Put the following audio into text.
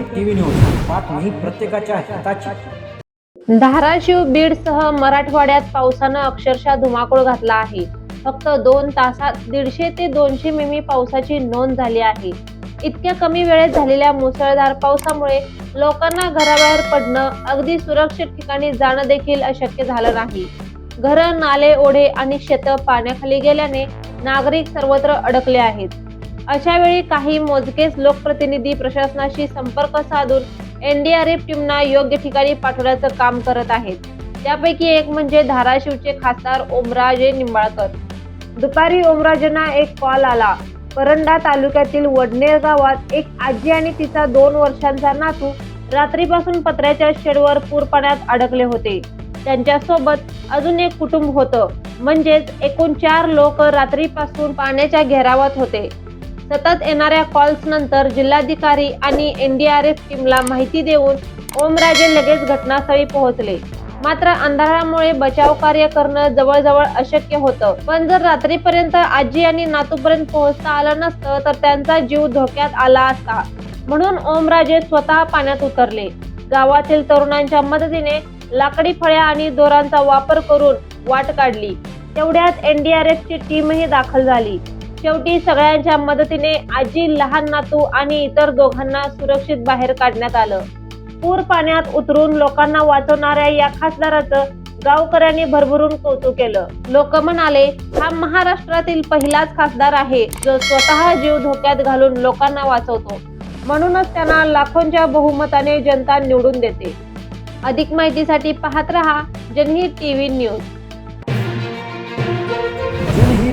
TV news. बातमी प्रत्येकाच्या हिताची. धाराशिव बीडसह मराठवाड्यात पावसानं अक्षरशः धुमाकूळ घातला आहे. फक्त दोन तासात दीडशे ते दोनशे मिमी पावसाची नोंद झाली आहे. इतक्या कमी वेळेत झालेल्या मुसळधार पावसामुळे लोकांना घराबाहेर पडणं अगदी सुरक्षित ठिकाणी जाणं देखील अशक्य झालं नाही. घरं नाले ओढे आणि शेतं पाण्याखाली गेल्याने नागरिक सर्वत्र अडकले आहेत. अशा वेळी काही मोजकेच लोकप्रतिनिधी प्रशासनाशी संपर्क साधून एनडीआरएफ टीमना योग्य ठिकाणी पाठवण्याचं काम करत आहेत. त्यापैकी एक म्हणजे धाराशिवचे खासदार ओमराजे निंबाळकर. दुपारी ओमराजेंना एक कॉल आला. परंडा तालुक्यातील वडनेर गावात एक आजी आणि तिचा दोन वर्षांचा नातू रात्रीपासून पत्र्याच्या शेडवर पूर पाण्यात अडकले होते. त्यांच्यासोबत अजून एक कुटुंब होतं. म्हणजेच एकूण चार लोक रात्रीपासून पाण्याच्या घेरावात होते. सतत येणाऱ्या कॉल्स नंतर जिल्हाधिकारी आणि एनडीआरएफ टीमला माहिती देऊन ओमराजे लगेच घटनास्थळी पोहोचले. मात्र अंधारामुळे बचाव कार्य करणं जवळजवळ अशक्य होतं. पण जर रात्रीपर्यंत आजी आणि नातूपर्यंत पोहोचता आलं नसतं तर त्यांचा जीव धोक्यात आला असता. म्हणून ओमराजे स्वतः पाण्यात उतरले. गावातील तरुणांच्या मदतीने लाकडी फळ्या आणि दोरांचा वापर करून वाट काढली. तेवढ्यात एनडीआरएफ ची टीमही दाखल झाली. शेवटी सगळ्यांच्या मदतीने आजी लहान नातू आणि इतर दोघांना सुरक्षित बाहेर काढण्यात आलं. पूर पाण्यात उतरून लोकांना वाचवणाऱ्या या खासदाराचं गावकऱ्यांनी भरभरून कौतुक केलं. लोक म्हणाले हा महाराष्ट्रातील पहिलाच खासदार आहे जो स्वतः जीव धोक्यात घालून लोकांना वाचवतो. म्हणूनच त्यांना लाखोंच्या बहुमताने जनता निवडून देते. अधिक माहितीसाठी पाहत रहा Janhit TV news.